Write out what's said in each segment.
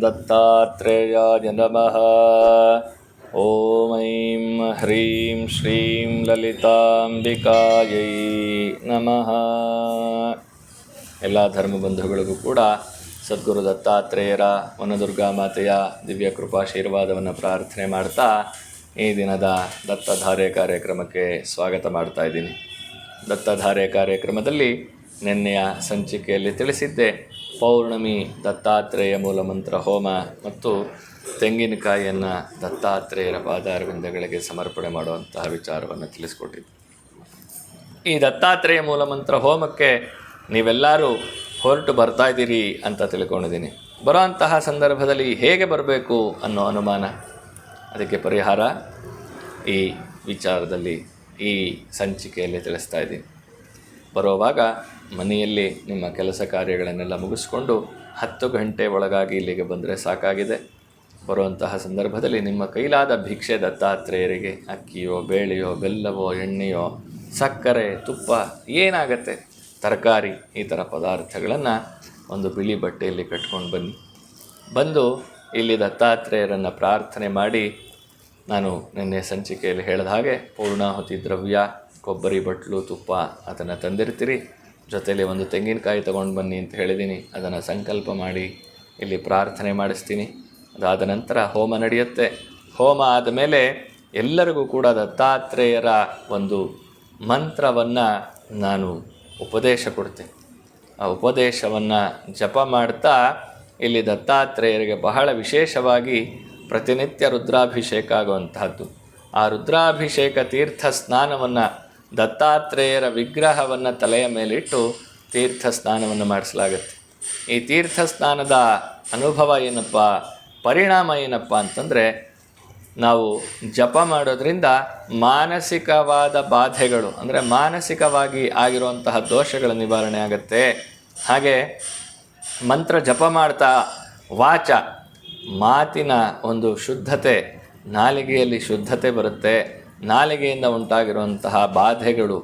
दत्तात्रेयाय नमः ॐ ऐं ह्रीं श्रीं ಲಲಿತಾಂಬಿಕಾಯೈ ನಮಃ ಎಲ್ಲ ಧರ್ಮಬಂಧುಗಳಿಗೂ ಕೂಡ ಸದ್ಗುರು ದತ್ತಾತ್ರೇಯರ ವನದುರ್ಗಾ ಮಾತೆಯ ದಿವ್ಯ ಕೃಪಾಶೀರ್ವಾದವನ್ನು ಪ್ರಾರ್ಥನೆ ಮಾಡ್ತಾ ಈ ದಿನದ ದತ್ತಧಾರೆ ಕಾರ್ಯಕ್ರಮಕ್ಕೆ ಸ್ವಾಗತ ಮಾಡ್ತಾ ಇದ್ದೀನಿ ದತ್ತಧಾರೆ ಕಾರ್ಯಕ್ರಮದಲ್ಲಿ ನಿನ್ನೆಯ ಸಂಚಿಕೆಯಲ್ಲಿ ತಿಳಿಸಿದ್ದೆ ಪೌರ್ಣಮಿ ದತ್ತಾತ್ರೇಯ ಮೂಲಮಂತ್ರ ಹೋಮ ಮತ್ತು ತೆಂಗಿನಕಾಯಿಯನ್ನು ದತ್ತಾತ್ರೇಯರ ಪಾದಾರವಿಂದಗಳಿಗೆ ಸಮರ್ಪಣೆ ಮಾಡುವಂತಹ ವಿಚಾರವನ್ನು ತಿಳಿಸ್ಕೊಟ್ಟಿದ್ದೆ ಈ ದತ್ತಾತ್ರೇಯ ಮೂಲಮಂತ್ರ ಹೋಮಕ್ಕೆ ನೀವೆಲ್ಲರೂ ಹೊರಟು ಬರ್ತಾ ಇದ್ದೀರಿ ಅಂತ ತಿಳ್ಕೊಂಡಿದ್ದೀನಿ. ಬರೋಂತಹ ಸಂದರ್ಭದಲ್ಲಿ ಹೇಗೆ ಬರಬೇಕು ಅನ್ನೋ ಅನುಮಾನ? ಅದಕ್ಕೆ ಪರಿಹಾರ ಈ ವಿಚಾರದಲ್ಲಿ ಈ ಸಂಚಿಕೆಯಲ್ಲಿ ತಿಳಿಸ್ತಾ ಇದ್ದೀನಿ. ಬರುವಾಗ ಮನೆಯಲ್ಲಿ ನಿಮ್ಮ ಕೆಲಸ ಕಾರ್ಯಗಳನ್ನೆಲ್ಲ ಮುಗಿಸ್ಕೊಂಡು ಹತ್ತು ಗಂಟೆ ಒಳಗಾಗಿ ಇಲ್ಲಿಗೆ ಬಂದರೆ ಸಾಕಾಗಿದೆ. ಬರುವಂತಹ ಸಂದರ್ಭದಲ್ಲಿ ನಿಮ್ಮ ಕೈಲಾದ ಭಿಕ್ಷೆ ದತ್ತಾತ್ರೇಯರಿಗೆ ಅಕ್ಕಿಯೋ, ಬೇಳೆಯೋ, ಬೆಲ್ಲವೋ, ಎಣ್ಣೆಯೋ, ಸಕ್ಕರೆ, ತುಪ್ಪ ಏನಾಗತ್ತೆ? ತರಕಾರಿ ಈ ಥರ ಪದಾರ್ಥಗಳನ್ನು ಒಂದು ಬಿಳಿ ಬಟ್ಟೆಯಲ್ಲಿ ಕಟ್ಕೊಂಡು ಬನ್ನಿ. ಬಂದು ಇಲ್ಲಿ ದತ್ತಾತ್ರೇಯರನ್ನು ಪ್ರಾರ್ಥನೆ ಮಾಡಿ ನಾನು ನಿನ್ನೆ ಸಂಚಿಕೆಯಲ್ಲಿ ಹೇಳಿದ ಹಾಗೆ ಪೂರ್ಣಾಹುತಿ ದ್ರವ್ಯ ಕೊಬ್ಬರಿ ಬಟ್ಲು, ತುಪ್ಪ, ಅದನ್ನು ತಂದಿರ್ತೀರಿ. ಜೊತೆಯಲ್ಲಿ ಒಂದು ತೆಂಗಿನಕಾಯಿ ತೊಗೊಂಡು ಬನ್ನಿ ಅಂತ ಹೇಳಿದ್ದೀನಿ. ಅದನ್ನು ಸಂಕಲ್ಪ ಮಾಡಿ ಇಲ್ಲಿ ಪ್ರಾರ್ಥನೆ ಮಾಡಿಸ್ತೀನಿ. ಅದಾದ ನಂತರ ಹೋಮ ನಡೆಯುತ್ತೆ. ಹೋಮ ಆದಮೇಲೆ ಎಲ್ಲರಿಗೂ ಕೂಡ ದತ್ತಾತ್ರೇಯರ ಒಂದು ಮಂತ್ರವನ್ನು ನಾನು ಉಪದೇಶ ಕೊಡ್ತೇನೆ. ಆ ಉಪದೇಶವನ್ನು ಜಪ ಮಾಡ್ತಾ ಇಲ್ಲಿ ದತ್ತಾತ್ರೇಯರಿಗೆ ಬಹಳ ವಿಶೇಷವಾಗಿ ಪ್ರತಿನಿತ್ಯ ರುದ್ರಾಭಿಷೇಕ ಆಗುವಂತಹದ್ದು. ಆ ರುದ್ರಾಭಿಷೇಕ ತೀರ್ಥ ಸ್ನಾನವನ್ನು ದತ್ತಾತ್ರೇಯರ ವಿಗ್ರಹವನ್ನು ತಲೆಯ ಮೇಲಿಟ್ಟು ತೀರ್ಥ ಸ್ನಾನವನ್ನು ಮಾಡಿಸಲಾಗುತ್ತೆ. ಈ ತೀರ್ಥ ಸ್ನಾನದ ಅನುಭವ ಏನಪ್ಪ? ಪರಿಣಾಮ ಏನಪ್ಪ ಅಂತಂದರೆ, ನಾವು ಜಪ ಮಾಡೋದ್ರಿಂದ ಮಾನಸಿಕವಾದ ಬಾಧೆಗಳು, ಅಂದರೆ ಮಾನಸಿಕವಾಗಿ ಆಗಿರುವಂತಹ ದೋಷಗಳ ನಿವಾರಣೆ ಆಗುತ್ತೆ. ಹಾಗೆ ಮಂತ್ರ ಜಪ ಮಾಡ್ತಾ ವಾಚ, ಮಾತಿನ ಒಂದು ಶುದ್ಧತೆ, ನಾಲಿಗೆಯಲ್ಲಿ ಶುದ್ಧತೆ ಬರುತ್ತೆ. ನಾಲಿಗೆಯಿಂದ ಉಂಟಾಗಿರುವಂತಹ ಬಾಧೆಗಳು,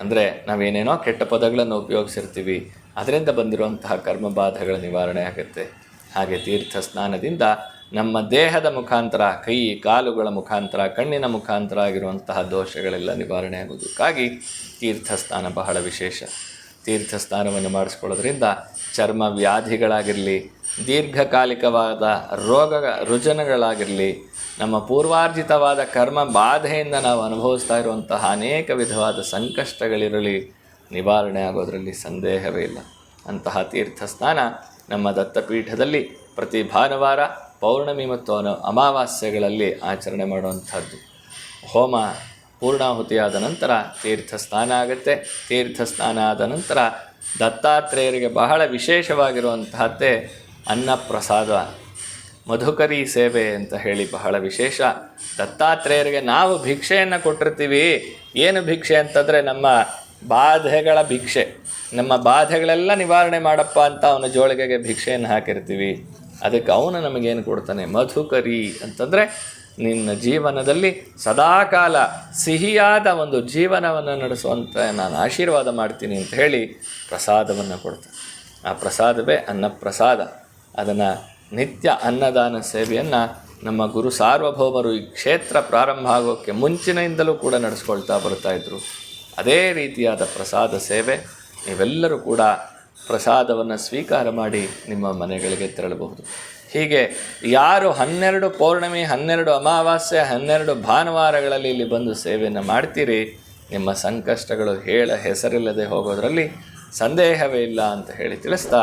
ಅಂದರೆ ನಾವೇನೇನೋ ಕೆಟ್ಟ ಪದಗಳನ್ನು ಉಪಯೋಗಿಸಿರ್ತೀವಿ, ಅದರಿಂದ ಬಂದಿರುವಂತಹ ಕರ್ಮ ಬಾಧೆಗಳ ನಿವಾರಣೆ ಆಗುತ್ತೆ. ಹಾಗೆ ತೀರ್ಥ ಸ್ನಾನದಿಂದ ನಮ್ಮ ದೇಹದ ಮುಖಾಂತರ, ಕೈ, ಕಾಲುಗಳ ಮುಖಾಂತರ, ಕಣ್ಣಿನ ಮುಖಾಂತರ ಆಗಿರುವಂತಹ ದೋಷಗಳೆಲ್ಲ ನಿವಾರಣೆ ಆಗೋದಕ್ಕಾಗಿ ತೀರ್ಥ ಸ್ನಾನ ಬಹಳ ವಿಶೇಷ. ತೀರ್ಥ ಸ್ನಾನವನ್ನು ಮಾಡಿಸ್ಕೊಳ್ಳೋದ್ರಿಂದ ಚರ್ಮ ವ್ಯಾಧಿಗಳಾಗಿರಲಿ, ದೀರ್ಘಕಾಲಿಕವಾದ ರೋಗ ರುಜನಗಳಾಗಿರಲಿ ನಮ್ಮ ಪೂರ್ವಾರ್ಜಿತವಾದ ಕರ್ಮ ಬಾಧೆಯಿಂದ ನಾವು ಅನುಭವಿಸ್ತಾ ಇರುವಂತಹ ಅನೇಕ ವಿಧವಾದ ಸಂಕಷ್ಟಗಳಿರಲಿ, ನಿವಾರಣೆ ಆಗೋದರಲ್ಲಿ ಸಂದೇಹವೇ ಇಲ್ಲ. ಅಂತಹ ತೀರ್ಥ ಸ್ನಾನ ನಮ್ಮ ದತ್ತಪೀಠದಲ್ಲಿ ಪ್ರತಿ ಭಾನುವಾರ ಪೌರ್ಣಮಿ ಮತ್ತು ಅನು, ಅಮಾವಾಸ್ಯೆಗಳಲ್ಲಿ ಆಚರಣೆ ಮಾಡುವಂಥದ್ದು. ಹೋಮ ಪೂರ್ಣಾಹುತಿಯಾದ ನಂತರ ತೀರ್ಥ ಸ್ನಾನ ಆಗುತ್ತೆ. ತೀರ್ಥ ಸ್ನಾನ ಆದ ನಂತರ ದತ್ತಾತ್ರೇಯರಿಗೆ ಬಹಳ ವಿಶೇಷವಾಗಿರುವಂತಹದ್ದೇ ಅನ್ನಪ್ರಸಾದ. ಮಧುಕರಿ ಸೇವೆ ಅಂತ ಹೇಳಿ ಬಹಳ ವಿಶೇಷ. ದತ್ತಾತ್ರೇಯರಿಗೆ ನಾವು ಭಿಕ್ಷೆಯನ್ನು ಕೊಟ್ಟಿರ್ತೀವಿ. ಏನು ಭಿಕ್ಷೆ ಅಂತಂದರೆ ನಮ್ಮ ಬಾಧೆಗಳ ಭಿಕ್ಷೆ. ನಮ್ಮ ಬಾಧೆಗಳೆಲ್ಲ ನಿವಾರಣೆ ಮಾಡಪ್ಪ ಅಂತ ಅವನ ಜೋಳಿಗೆಗೆ ಭಿಕ್ಷೆಯನ್ನು ಹಾಕಿರ್ತೀವಿ. ಅದಕ್ಕೆ ಅವನು ನಮಗೇನು ಕೊಡ್ತಾನೆ? ಮಧುಕರಿ ಅಂತಂದರೆ ನಿನ್ನ ಜೀವನದಲ್ಲಿ ಸದಾಕಾಲ ಸಿಹಿಯಾದ ಒಂದು ಜೀವನವನ್ನು ನಡೆಸುವಂಥ ನಾನು ಆಶೀರ್ವಾದ ಮಾಡ್ತೀನಿ ಅಂತ ಹೇಳಿ ಪ್ರಸಾದವನ್ನು ಕೊಡ್ತಾನೆ. ಆ ಪ್ರಸಾದವೇ ಅನ್ನಪ್ರಸಾದ. ಅದನ್ನು ನಿತ್ಯ ಅನ್ನದಾನ ಸೇವೆಯನ್ನು ನಮ್ಮ ಗುರು ಸಾರ್ವಭೌಮರು ಈ ಕ್ಷೇತ್ರ ಪ್ರಾರಂಭ ಆಗೋಕ್ಕೆ ಮುಂಚಿನಿಂದಲೂ ಕೂಡ ನಡೆಸ್ಕೊಳ್ತಾ ಬರ್ತಾಯಿದ್ರು ಅದೇ ರೀತಿಯಾದ ಪ್ರಸಾದ ಸೇವೆ ನೀವೆಲ್ಲರೂ ಕೂಡ ಪ್ರಸಾದವನ್ನು ಸ್ವೀಕಾರ ಮಾಡಿ ನಿಮ್ಮ ಮನೆಗಳಿಗೆ ತೆರಳಬಹುದು. ಹೀಗೆ ಯಾರು ಹನ್ನೆರಡು ಪೌರ್ಣಮಿ, ಹನ್ನೆರಡು ಅಮಾವಾಸ್ಯೆ, ಹನ್ನೆರಡು ಭಾನುವಾರಗಳಲ್ಲಿ ಇಲ್ಲಿ ಬಂದು ಸೇವೆಯನ್ನು ಮಾಡ್ತೀರಿ, ನಿಮ್ಮ ಸಂಕಷ್ಟಗಳು ಹೇಳ ಹೆಸರಿಲ್ಲದೆ ಹೋಗೋದರಲ್ಲಿ ಸಂದೇಹವೇ ಇಲ್ಲ ಅಂತ ಹೇಳಿ ತಿಳಿಸ್ತಾ